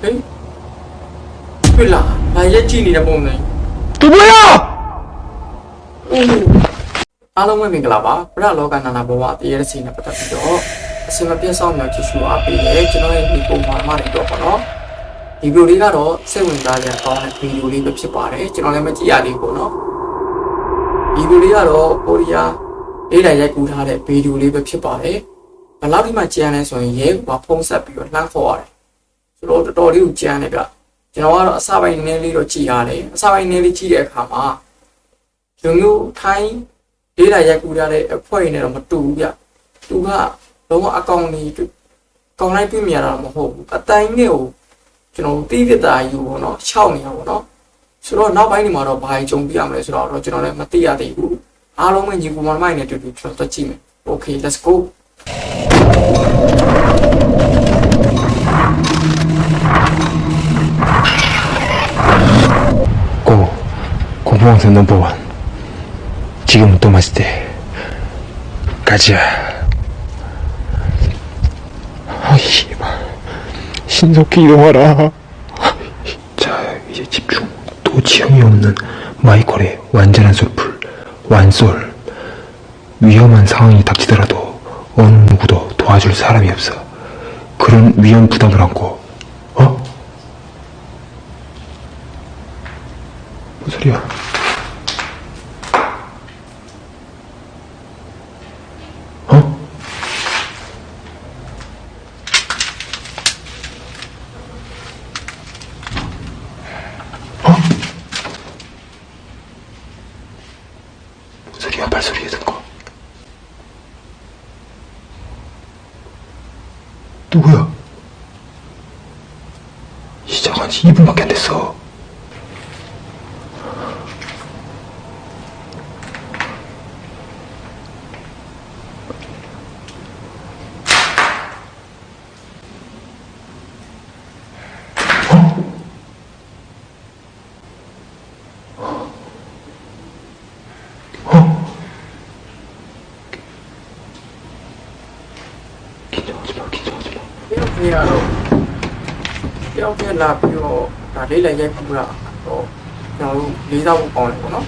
ဟေးတွေ့လားဘာရက်ကြည့်နေတဲ့ပုံစံသူဘွေရအားလုံးပဲမင်္ဂလာပါပရလောကနာနာဘဝတရေစီနဲ့ပတ်သက်ပြီးတော့အစင်မပြတ်ဆောင်မြောက်ကြည့်ရှုအားပေးတယ်ကျွန်တော်ရဲ့ဒီပုံမှာမှနေတော့ပေါ့နော်ဒီဗီဒီယိုလေးကတော့စိတ်ဝင်စားကြကောင်းတဲ့ဗီဒီယိုလေးပဲဖြစ်ပါတယ်ကျွန်တော်လည်းမကြည့်ရသေးဘူးပေါ့နော်ဒီဗီဒီယိုလေးကတော့ကိုရီးယားလေးတိုင်ရိုက်ကူးထားတဲ့ဗီဒီယိုလေးပဲဖြစ်ပါတယ်ဘယ်လောက်ဒီမှကြမ်းလဲဆိုရင်ရဲကဖုံးဆက်ပြီးတော့လှမ်းခေါ်ရတယ် ဆိုတော့တော်တော်လေးကိုကြမ်းတယ်ဗျကျွန်တော်ကတော့အစပိုင်းနည်းနည်းလေးတော့ကြည်ရတယ်အစပိုင်းနည်းလေးကြည့်တဲ့အခါမှာလူမျိုးထိုင်းလေးလာရိုက်ကူရတဲ့အဖွဲ့ရင်းနဲ့တော့မတူဘူးဗျသူကလုံးဝအကောင်ကြီးကောင်းလိုက်ပြမြရတာမဟုတ်ဘူးအတိုင်းနဲ့ကိုကျွန်တော်တီးပြတာယူပေါ့နော်ရှောက်နေတာပေါ့နော်ဆိုတော့နောက်ပိုင်းဒီမှာတော့ဘာကြီးကြုံပြရမလဲဆိုတော့ကျွန်တော်လည်းမသိရသေးဘူးအားလုံးပဲညီကူမမိုင်းနဲ့တူတူကျွန်တော်တက်ကြည့်မယ် Okay let's go 고 공포왕사 넘버원 지금 또 마실 때 가자. 아 씨발 신속히 이동하라. 자 이제 집중. 또 지형이 없는 마이콜의 완전한 솔풀 완솔. 위험한 상황이 닥치더라도 어느 누구도 도와줄 사람이 없어. 그런 위험 부담을 안고 어? 뭔 소리야? 어? 어? 뭔 소리야? 발소리 듣고. 누구야? 시작한 지 2분밖에 안 됐어. တယောက်တည်းလာပြီးတော့ဒါလေးလိုက်ရိုက်ခုတာတော့ကျွန်တော်တို့လေးစားဖို့ပေါင်းတယ်ပေါ့နော်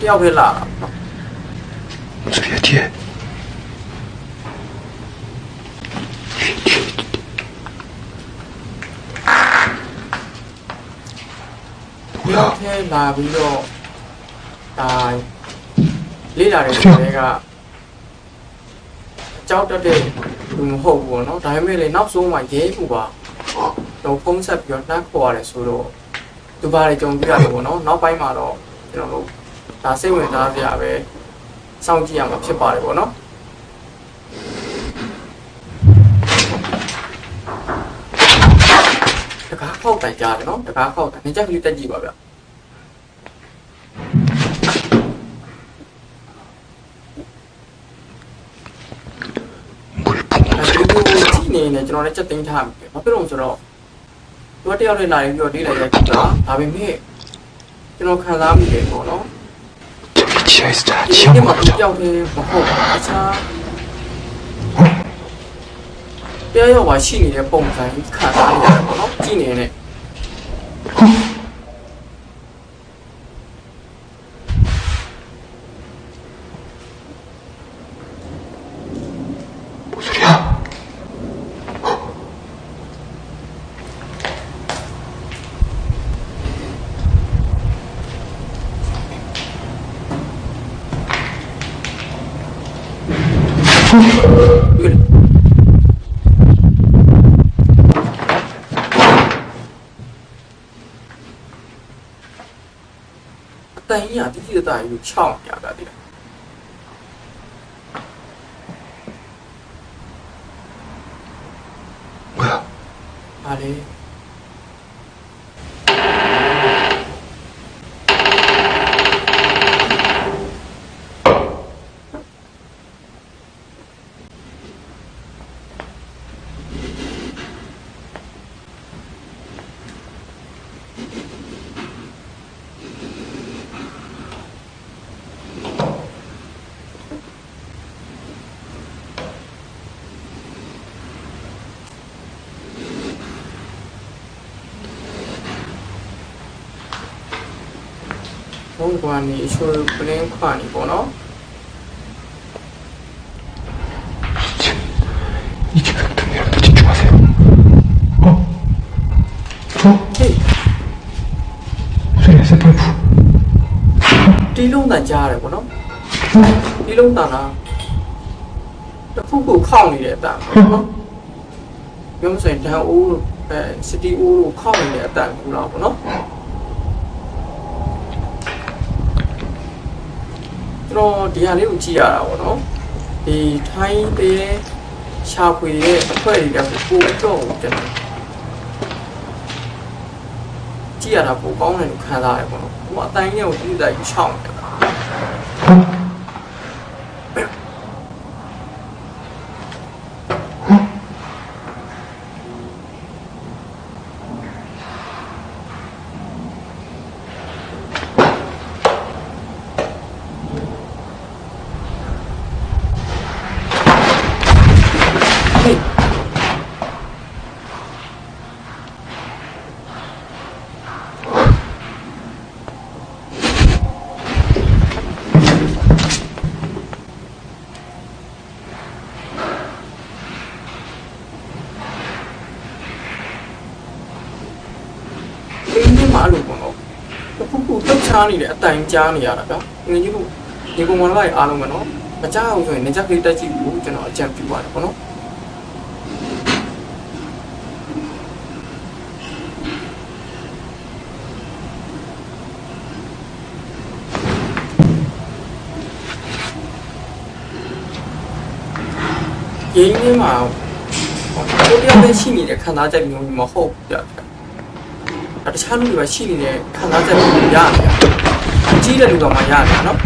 တယောက်တည်းလာတာပေါ့我这边贴。不要。贴拉比罗，啊，လေးလာတဲ့နေကကြောက်တက်တဲ့လူမဟုတ်ဘူးเนาะဒါပေမဲ့လေနောက်ဆုံးမှရဲဘူးပါ တော့ပုံဆက်ပြီးတော့နှက်ခေါ်ရတယ်ဆိုတော့ဒီပါတွေကြုံပြရတယ်ပေါ့နော်နောက်ပိုင်းမှာတော့ကျွန်တော်တို့ဒါစိတ်ဝင်စားစရာပဲစောင့်ကြည့်ရမှာဖြစ်ပါတယ်ပေါ့နော်တကားခောက်တိုင်ကြတယ်နော်တကားခောက်တိုင်နေချက်ကလေးတက်ကြည့်ပါဗျဒီလိုကြည့်နေနေကျွန်တော်လည်းချက်သိမ်းထားပြီ။ဘာဖြစ်လို့ဆိုတော့ တို့တယောက်နဲ့လာရင်ပြီးတော့နေလိုက်ရိုက်တာဒါပေမဲ့ကျွန်တော်ခံစားမိတယ်ပေါ့နော် Chase that ဒီနေ့မှကြောက်နေမဟုတ်အချားတယောက်ယောက်ပါရှိနေတဲ့ပုံစံခံစားရတယ်ပေါ့နော်ကြည့်နေတဲ့ တိတတ်ကြီးကိုချောင်းပြတာတည်း뭐 야? ဟာလေ ဘုံကွာနေအချိုးပလင်းခွာနေပေါ့နော်ဒီလုံးကကြားရတယ်ပေါ့နော်ဒီလုံးတန်တာတခုခုခောက်နေတဲ့အတန်ပေါ့နော်ပြောမစရင်ဒန်အိုးတို့အဲစတီအိုးတို့ခောက်နေတဲ့အတန်ကူလာပေါ့နော် ကျွန်တော်ဒီဟာလေးကိုကြည့်ရတာပေါ့နော်ဒီထိုင်းတဲ့ရှာဖွေရဲ့အဖွဲတွေကပို့တော့ကျွန်တော်ကြည့်ရတာပိုကောင်းတယ်လို့ခံစားရတယ်ပေါ့နော်ဟိုအတိုင်းနဲ့ကိုတိတိကျကျချောင်းနေတာ 어? Hey. ။ဒီနေ့မှအဲ့လိုပေါ့နော်။တစ်ခု ခုလှုပ်ရှားနေတဲ့အတိုင်ကြားနေရတာဗျာ။ငွေကြီးတို့ဒီပုံမှန်လိုက်အားလုံးပဲနော်။မကြားအောင်ဆိုရင်နေကြလေးတက်ကြည့်ဘူးကျွန်တော်အကြံပြုပါတယ်ပေါ့နော်။ရင်းနှီးမှာကိုတရားနဲ့ရှိနေတဲ့ခံစားချက်မျိုးမဟုတ်ပြတ်။တခြားလူတွေပဲရှိနေတဲ့ခံစားချက်မျိုးရတယ်။အ ကြီးတဲ့လူတော်မှရတယ်နော်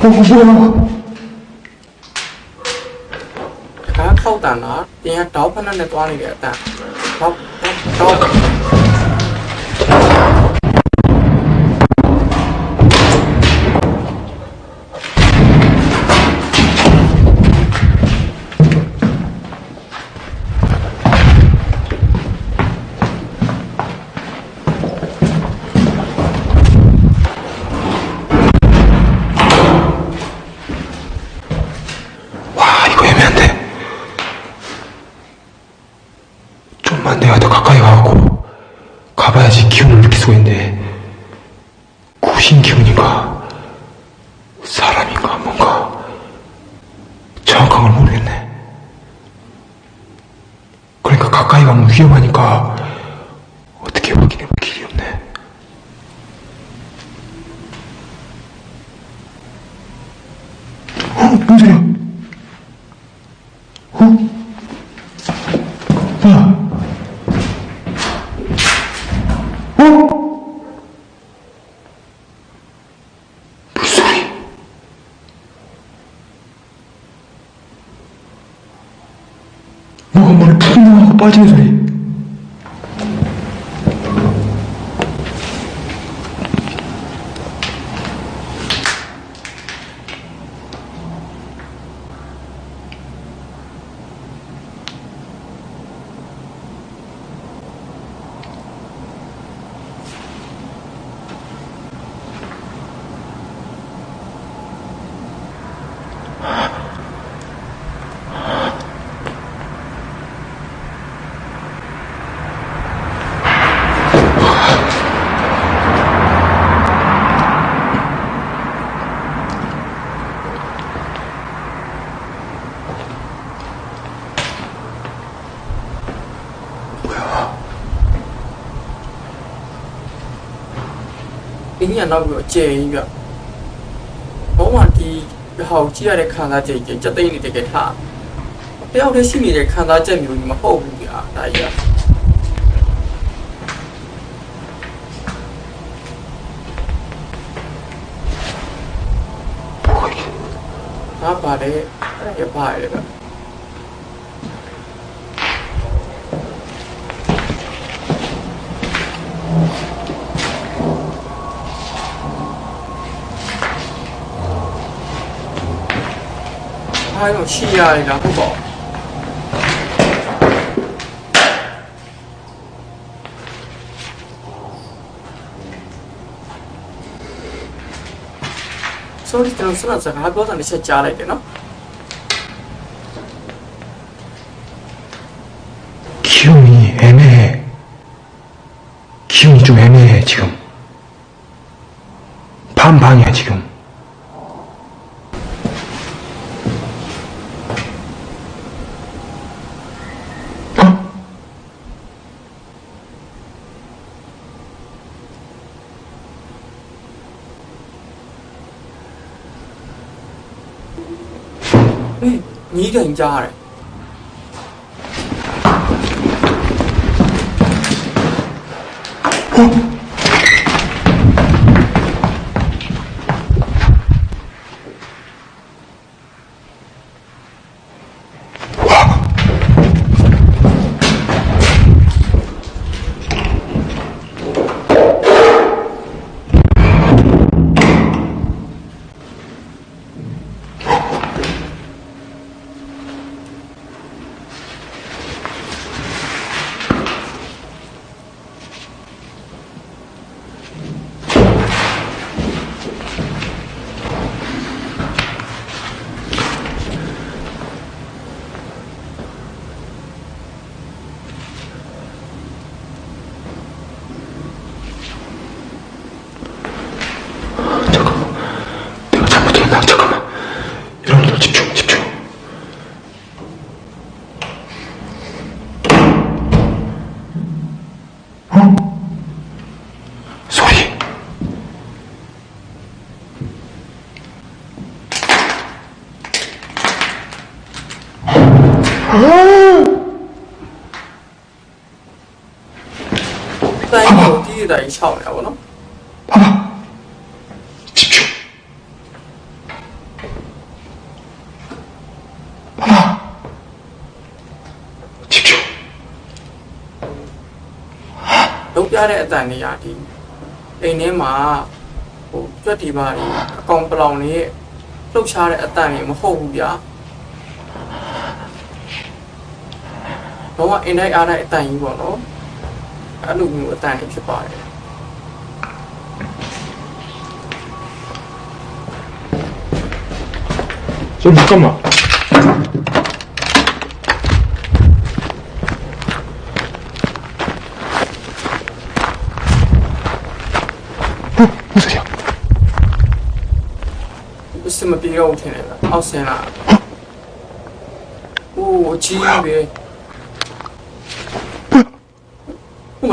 ဟုတ်ကဲ့ခါခောက်တန်လားတင်ရတောက်ဖက်နဲ့တွားနေတဲ့အတန် 好，好，好。 기운인가 사람인가 뭔가 정확한 걸 모르겠네. 그러니까 가까이 가면 위험하니까 compatriot with me. င်းကြီးကနောက်ပြီးတော့ကျယ်ကြီးပြဘုံမှာဒီဟောက်ကြည့်ရတဲ့ခံစားချက်ကြီးစက်သိန်းလေးတကယ်ထားတယောက်တည်းရှိနေတဲ့ခံစားချက်မျိုးကြီးမဟုတ်ဘူးကြာဒါကြီးကဘာပါလဲအဲ့ဒါရပါတယ်ဗျ 还有气压的不保。そうしてのすなさが白鵬さんにしちゃあれでな。 ညီးတိုင်ကြားရတယ်잠깐 စ်တာကြီးရှောက်နေတာပေါ့နော်ဟာချစ်ချူဟာချစ်ချူလုံးပြတဲ့အတန်ကြီးရာဒီအိမ်ထဲမှာဟိုကြွက်ဒီပါကြီးအကောင်ပလောင်လေးလှုပ်ရှားတဲ့အတန်ကြီးမဟုတ်ဘူးဗျာတော့အင်တိုင်းအားတိုင်းအတန်ကြီးပေါ့နော် 啊，录音我带回去报一အတန်ဖြစ်觉。什么比较ဆိုကြမှာမ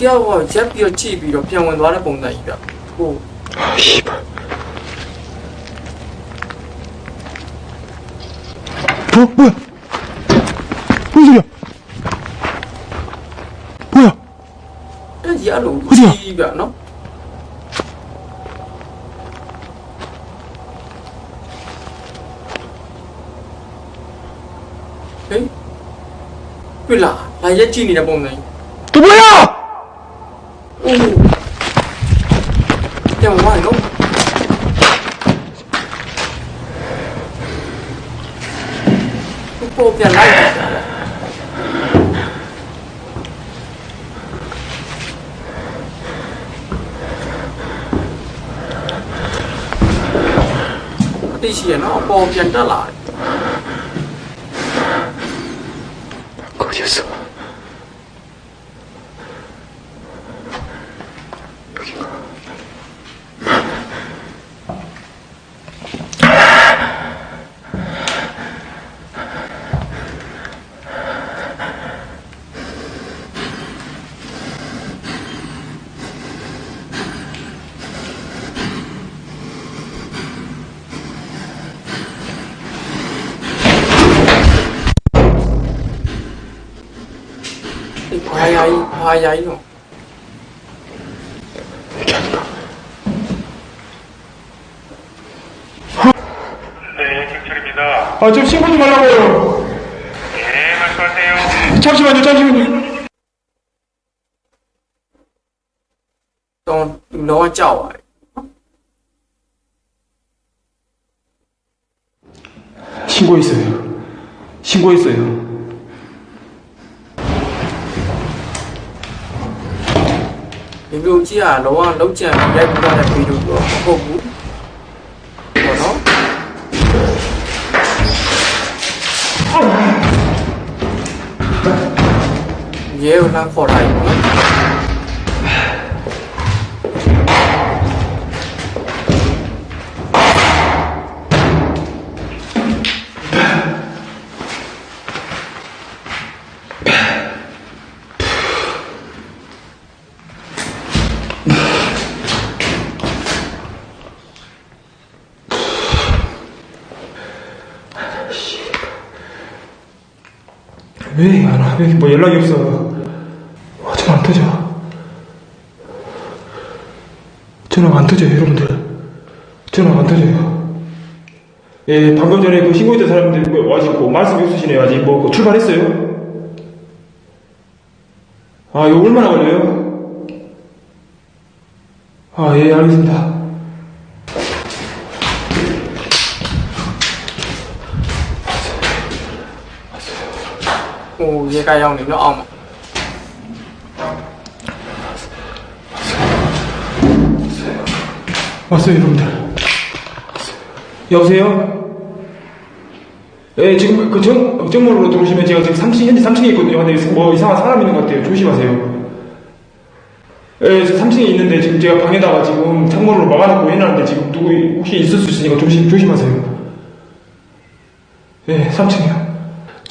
တယောက်ဟောရက်ပြီးတော့ချိန်ပြီးတော့ပြန်ဝင်သွားတဲ့ပုံစံကြီးဗျဟို不不，不行，不行，အဲ့ဒီအလိုကြီးဗျနော်ဟေးပြလာလာရက်ကြည့်နေတဲ့ပုံစံကြီး Di 也闹，包边 oh. 야이 네, 아 야이노 네 경찰입니다. 아좀 신고 좀 하려고요. 예, 네, 말씀하세요. 잠시만요 잠시만요. 너 너가 짜와 신고했어요. 신고했어요. ဒီလိုကြီးကလောကလုံးချန်ရိုက်ပြတဲ့ဗီဒီယိုတော့မဟုတ်ဘူး။ဘောနော်။ရဲကိုလမ်းခေါ်လိုက်ပါ နော်။ 왜? 왜뭐 연락이 없어? 와, 전화 안 터져. 전화가 안 터져요, 여러분들. 전화가 안 터져요. 예, 방금 전에 그 신고했던 사람들 뭐 아직 뭐 말씀이 없으시네요. 아직 뭐그 출발했어요? 아, 이거 얼마나 걸려요? 아, 예, 알겠습니다. ။ 얘가 형님요? 어머. 왔어요, 여러분들. 여보세요? 예, 지금 그 정, 정문으로 들어오시면 제가 지금 3층, 현재 3층에 있거든요. 근데 뭐 이상한 사람 있는 것 같아요. 조심하세요. 예, 저 3층에 있는데 지금 제가 방에다가 지금 창문으로 막아놓고 해놨는데 지금 누구 혹시 있을 수 있으니까 조심, 조심하세요. 예, 3층이요.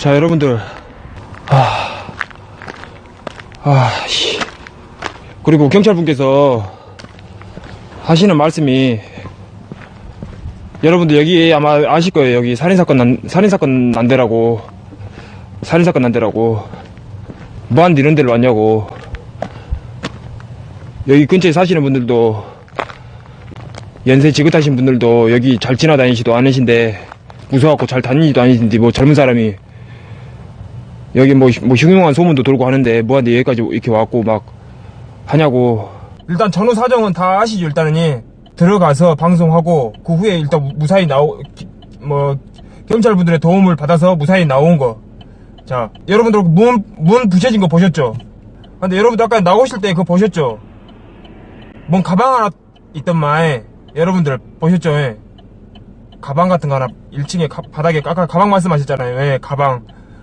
자, 여러분들. 아, 아, 씨. 그리고 경찰분께서 하시는 말씀이 여러분들 여기 아마 아실 거예요. 여기 살인사건 난, 살인사건 난데라고. 살인사건 난데라고. 뭐하는데 이런 데로 왔냐고. 여기 근처에 사시는 분들도 연세 지긋하신 분들도 여기 잘 지나다니시도 않으신데 무서워갖고 잘 다니지도 않으신데 뭐 젊은 사람이 여기 뭐, 뭐 흉흉한 소문도 돌고 하는데 뭐한데 여기까지 이렇게 왔고 막 하냐고. 일단 전후 사정은 다 아시죠 일단은 들어가서 방송하고 그 후에 일단 무- 무사히 나오 기- 뭐 경찰분들의 도움을 받아서 무사히 나온 거자 여러분들 문, 문 부셔진 거 보셨죠? 근데 여러분들 아까 나오실 때 그거 보셨죠? 뭔 가방 하나 있던만 여러분들 보셨죠? 예. 가방 같은 거 하나 1층에 가- 바닥에 아까 가방 말씀하셨잖아요. 예, 가방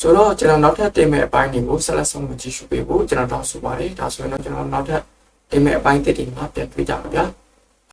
ဆိုတော့ကျွန်တော်နောက်ထပ်တင်မဲ့အပိုင်းတွေကိုဆက်လက်ဆုံးမကြည့်ရှုပေးဖို့ကျွန်တော်တောင်းဆိုပါတယ်ဒါဆိုရင်တော့ကျွန်တော်နောက်ထပ်တင်မဲ့အပိုင်းတစ်တွေမှာပြန်တွေ့ကြပါဗျာ